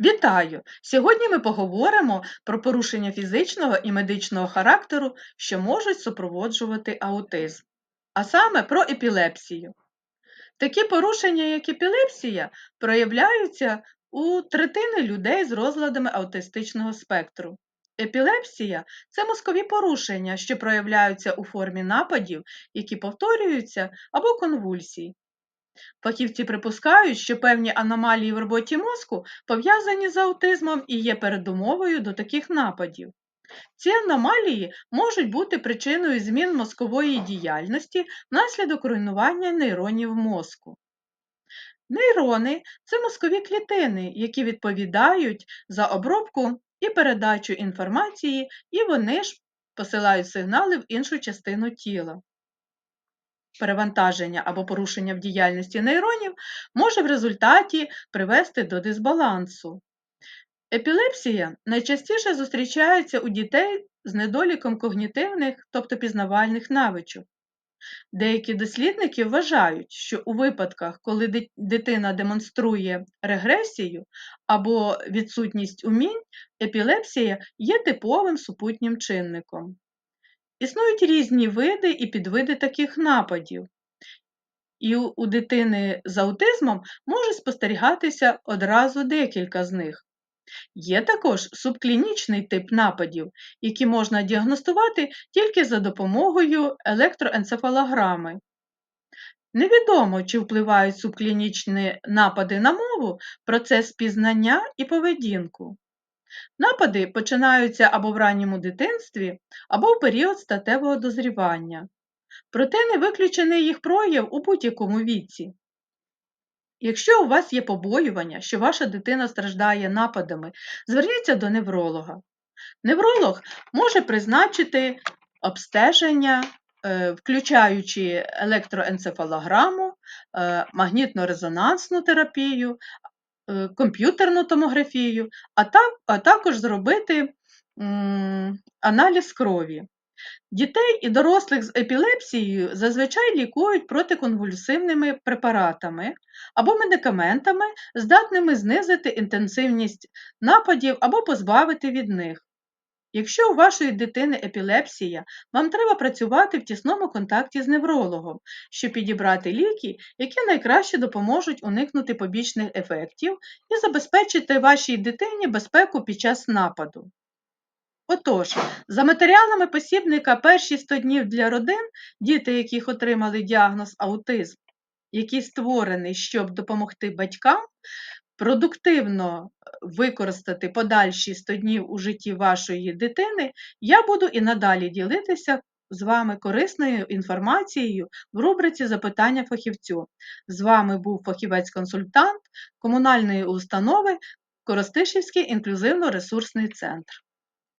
Вітаю! Сьогодні ми поговоримо про порушення фізичного і медичного характеру, що можуть супроводжувати аутизм, а саме про епілепсію. Такі порушення, як епілепсія, проявляються у третини людей з розладами аутистичного спектру. Епілепсія це мозкові порушення, що проявляються у формі нападів, які повторюються або конвульсій. Фахівці припускають, що певні аномалії в роботі мозку пов'язані з аутизмом і є передумовою до таких нападів. Ці аномалії можуть бути причиною змін мозкової діяльності внаслідок руйнування нейронів мозку. Нейрони це мозкові клітини, які відповідають за обробку і передачу інформації, і вони ж посилають сигнали в іншу частину тіла перевантаження або порушення в діяльності нейронів може в результаті привести до дисбалансу. Епілепсія найчастіше зустрічається у дітей з недоліком когнітивних, тобто пізнавальних навичок. Деякі дослідники вважають, що у випадках, коли дитина демонструє регресію або відсутність умінь, епілепсія є типовим супутнім чинником. Існують різні види і підвиди таких нападів. І у дитини з аутизмом може спостерігатися одразу декілька з них. Є також субклінічний тип нападів, які можна діагностувати тільки за допомогою електроенцефалограми. Невідомо, чи впливають субклінічні напади на мову, процес пізнання і поведінку. Напади починаються або в ранньому дитинстві, або в період статевого дозрівання. Проте не виключений їх прояв у будь-якому віці. Якщо у вас є побоювання, що ваша дитина страждає нападами, зверніться до невролога. Невролог може призначити обстеження, е, включаючи електроенцефалограму, е, магнітно-резонансну терапію комп'ютерну томографію, а, так, а також зробити аналіз крові. Дітей і дорослих з епілепсією зазвичай лікують протиконвульсивними препаратами або медикаментами, здатними знизити інтенсивність нападів або позбавити від них. Якщо у вашої дитини епілепсія, вам треба працювати в тісному контакті з неврологом, щоб підібрати ліки, які найкраще допоможуть уникнути побічних ефектів і забезпечити вашій дитині безпеку під час нападу. Отож, за матеріалами посібника перші 100 днів для родин, діти, яких отримали діагноз аутизм, який створений, щоб допомогти батькам, продуктивно е, використати подальші 100 днів у житті вашої дитини, я буду і надалі ділитися з вами корисною інформацією в рубриці Запитання фахівцю. З вами був фахівець-консультант комунальної установи Коростишівський інклюзивно-ресурсний центр.